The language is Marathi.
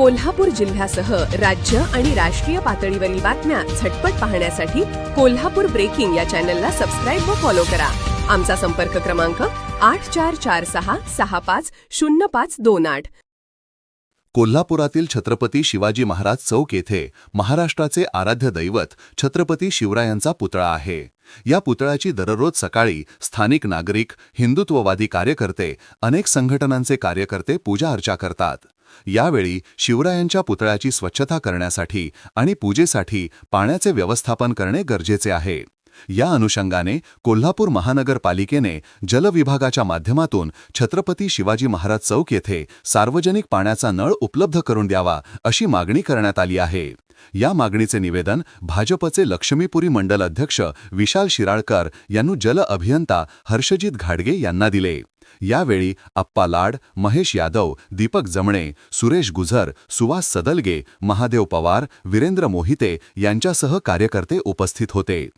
कोल्हापूर जिल्ह्यासह राज्य आणि राष्ट्रीय पातळीवरील बातम्या झटपट पाहण्यासाठी कोल्हापूर ब्रेकिंग या चॅनलला सबस्क्राईब व फॉलो करा. आमचा संपर्क क्रमांक आठ चार चार सहा सहा पाच शून्य पाच दोन आठ. कोल्हापुरातील छत्रपती शिवाजी महाराज चौक येथे महाराष्ट्राचे आराध्य दैवत छत्रपती शिवरायांचा पुतळा आहे. या पुतळ्याची दररोज सकाळी स्थानिक नागरिक हिंदुत्ववादी कार्यकर्ते अनेक संघटनांचे कार्यकर्ते पूजा अर्चा करतात. यावेळी शिवरायांच्या पुतळ्याची स्वच्छता करण्यासाठी आणि पूजेसाठी पाण्याचे व्यवस्थापन करणे गरजेचे आहे. या अनुषंगाने कोल्हापूर महानगरपालिकेने जलविभागाच्या माध्यमातून छत्रपती शिवाजी महाराज चौक येथे सार्वजनिक पाण्याचा नळ उपलब्ध करून द्यावा अशी मागणी करण्यात आली आहे. या मागणीचे निवेदन भाजपचे लक्ष्मीपुरी मंडल अध्यक्ष विशाल शिराळकर यांनी जल अभियंता हर्षजित घाडगे यांना दिले. यावेळी अप्पा लाड महेश यादव दीपक जमणे सुरेश गुझर सुवास सदलगे महादेव पवार वीरेंद्र मोहिते यांच्यासह कार्यकर्ते उपस्थित होते.